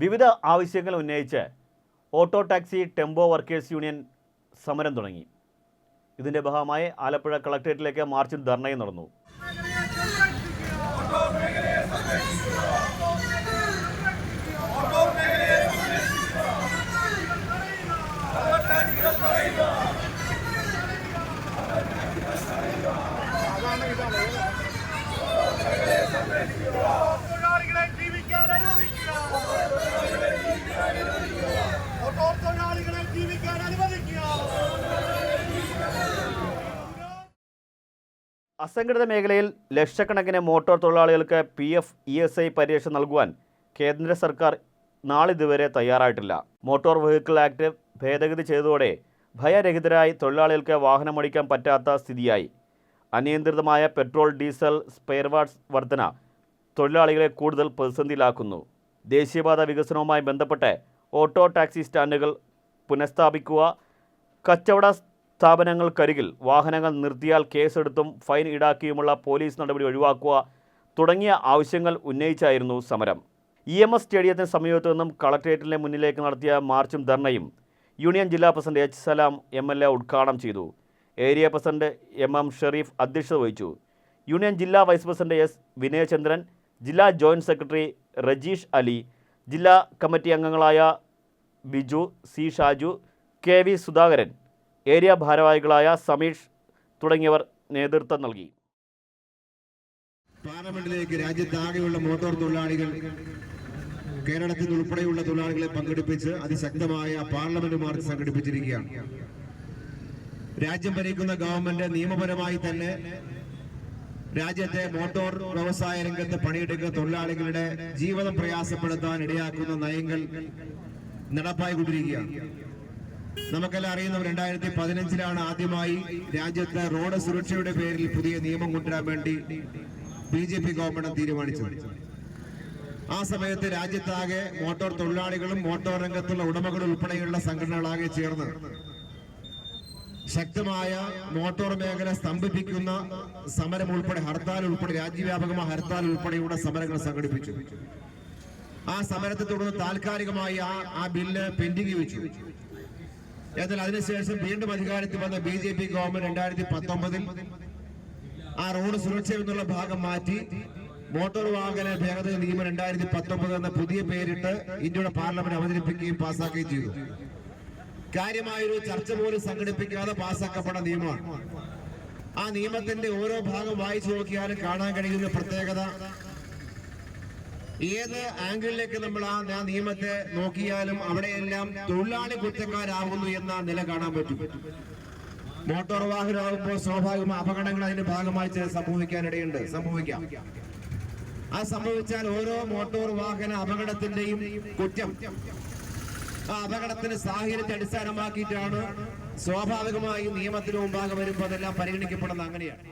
വിവിധ ആവശ്യങ്ങൾ ഉന്നയിച്ച് auto taxi tempo workers union സമരം തുടങ്ങി. ഇതിന്റെ ഭാഗമായി ആലപ്പുഴ കളക്ടറേറ്റിലേക്ക് മാർച്ചും ധർണയും നടന്നു. അസംഘടിത മേഖലയിൽ ലക്ഷക്കണക്കിന് മോട്ടോർ തൊഴിലാളികൾക്ക് P F E S I പരിരക്ഷ നൽകുവാൻ കേന്ദ്ര സർക്കാർ നാളിതുവരെ തയ്യാറായിട്ടില്ല. മോട്ടോർ വെഹിക്കിൾ ആക്ട് ഭേദഗതി ചെയ്തതോടെ ഭയരഹിതരായി തൊഴിലാളികൾക്ക് വാഹനമോടിക്കാൻ പറ്റാത്ത സ്ഥിതിയായി. അനിയന്ത്രിതമായ പെട്രോൾ ഡീസൽ സ്പെയർ പാർട്സ് വർധന തൊഴിലാളികളെ കൂടുതൽ പ്രതിസന്ധിയിലാക്കുന്നു. ദേശീയപാത വികസനവുമായി ബന്ധപ്പെട്ട് ഓട്ടോ ടാക്സി സ്റ്റാൻഡുകൾ പുനഃസ്ഥാപിക്കുക കച്ചവട സ്ഥാപനങ്ങൾക്കരികിൽ വാഹനങ്ങൾ നിർത്തിയാൽ കേസെടുത്തും ഫൈൻ ഈടാക്കിയുമുള്ള പോലീസ് നടപടി ഒഴിവാക്കുക തുടങ്ങിയ ആവശ്യങ്ങൾ ഉന്നയിച്ചായിരുന്നു സമരം. ഇ എം എസ് സ്റ്റേഡിയത്തിന് സമീപത്തു നിന്നും കളക്ട്രേറ്റിന് മുന്നിലേക്ക് നടത്തിയ മാർച്ചും ധർണയും യൂണിയൻ ജില്ലാ president H Salam M L A ഉദ്ഘാടനം ചെയ്തു. Area president M M Sherif അധ്യക്ഷത വഹിച്ചു. യൂണിയൻ ജില്ലാ വൈസ് പ്രസിഡന്റ് എസ് വിനയചന്ദ്രൻ ജില്ലാ ജോയിന്റ് സെക്രട്ടറി റജീഷ് അലി ജില്ലാ കമ്മിറ്റി അംഗങ്ങളായ Biju C Shaju K V Sudhakaran area ഭാരവാഹികളായ സമീഷ് തുടങ്ങിയവർ നേതൃത്വം നൽകി. പാർലമെന്റിലേക്ക് രാജ്യത്താകെയുള്ള മോട്ടോർ തൊഴിലാളികൾ കേരളത്തിൽ ഉൾപ്പെടെയുള്ള തൊഴിലാളികളെ പങ്കെടുപ്പിച്ച് അതിശക്തമായ പാർലമെന്റ് മാർച്ച് സംഘടിപ്പിച്ചിരിക്കുകയാണ്. രാജ്യം ഭരിക്കുന്ന ഗവൺമെന്റ് നിയമപരമായി തന്നെ രാജ്യത്തെ മോട്ടോർ വ്യവസായ രംഗത്ത് പണിയെടുക്കുന്ന തൊഴിലാളികളുടെ ജീവിതം പ്രയാസപ്പെടുത്താൻ ഇടയാക്കുന്ന നയങ്ങൾ നടപ്പായിക്കൊണ്ടിരിക്കുകയാണ്. നമുക്കെല്ലാം അറിയുന്നവർ രണ്ടായിരത്തി പതിനഞ്ചിലാണ് ആദ്യമായി രാജ്യത്ത് റോഡ് സുരക്ഷയുടെ പേരിൽ പുതിയ നിയമം കൊണ്ടുവരാൻ വേണ്ടി ബി ജെ പി ഗവൺമെന്റ് തീരുമാനിച്ചത്. ആ സമയത്ത് രാജ്യത്താകെ മോട്ടോർ തൊഴിലാളികളും മോട്ടോർ രംഗത്തുള്ള ഉടമകൾ ഉൾപ്പെടെയുള്ള സംഘടനകളാകെ ചേർന്ന് ശക്തമായ മോട്ടോർ മേഖല സ്തംഭിപ്പിക്കുന്ന സമരം ഉൾപ്പെടെ ഹർത്താൽ ഉൾപ്പെടെ രാജ്യവ്യാപകമായ ഹർത്താൽ ഉൾപ്പെടെയുള്ള സമരങ്ങൾ സംഘടിപ്പിച്ചു. ആ സമരത്തെ തുടർന്ന് താൽക്കാലികമായി ആ ആ ബില്ല് പെൻഡിംഗ് വെച്ചു. എന്നാൽ അതിനുശേഷം വീണ്ടും അധികാരത്തിൽ വന്ന ബി ജെ പി ഗവൺമെന്റ് രണ്ടായിരത്തി പത്തൊമ്പതിൽ ആ റോഡ് സുരക്ഷ എന്നുള്ള ഭാഗം മാറ്റി മോട്ടോർ വാഹന ഭേദഗതി നിയമം രണ്ടായിരത്തി പത്തൊമ്പത് എന്ന പുതിയ പേരിട്ട് ഇന്ത്യയുടെ പാർലമെന്റ് അവതരിപ്പിക്കുകയും പാസ്സാക്കുകയും ചെയ്തു. കാര്യമായൊരു ചർച്ച പോലും സംഘടിപ്പിക്കാതെ പാസ്സാക്കപ്പെട്ട നിയമമാണ്. ആ നിയമത്തിന്റെ ഓരോ ഭാഗം വായിച്ചു നോക്കിയാലും കാണാൻ കഴിയുന്ന പ്രത്യേകത ഏത് ആംഗിളിലേക്ക് നമ്മൾ ആ നിയമത്തെ നോക്കിയാലും അവിടെയെല്ലാം തൊഴിലാളി കുറ്റക്കാരാകുന്നു എന്ന നില കാണാൻ പറ്റും. മോട്ടോർ വാഹനമാകുമ്പോൾ സ്വാഭാവികമായ അപകടങ്ങൾ അതിന്റെ ഭാഗമായി ചില സംഭവിക്കാനിടയുണ്ട്. സംഭവിക്കാം. ആ സംഭവിച്ചാൽ ഓരോ മോട്ടോർ വാഹന അപകടത്തിന്റെയും കുറ്റം. ആ അപകടത്തിന് സാഹചര്യത്തെ അടിസ്ഥാനമാക്കിയിട്ടാണ് സ്വാഭാവികമായും നിയമത്തിന് മുമ്പാകെ വരുമ്പോൾ അതെല്ലാം പരിഗണിക്കപ്പെടുന്നത് അങ്ങനെയാണ്.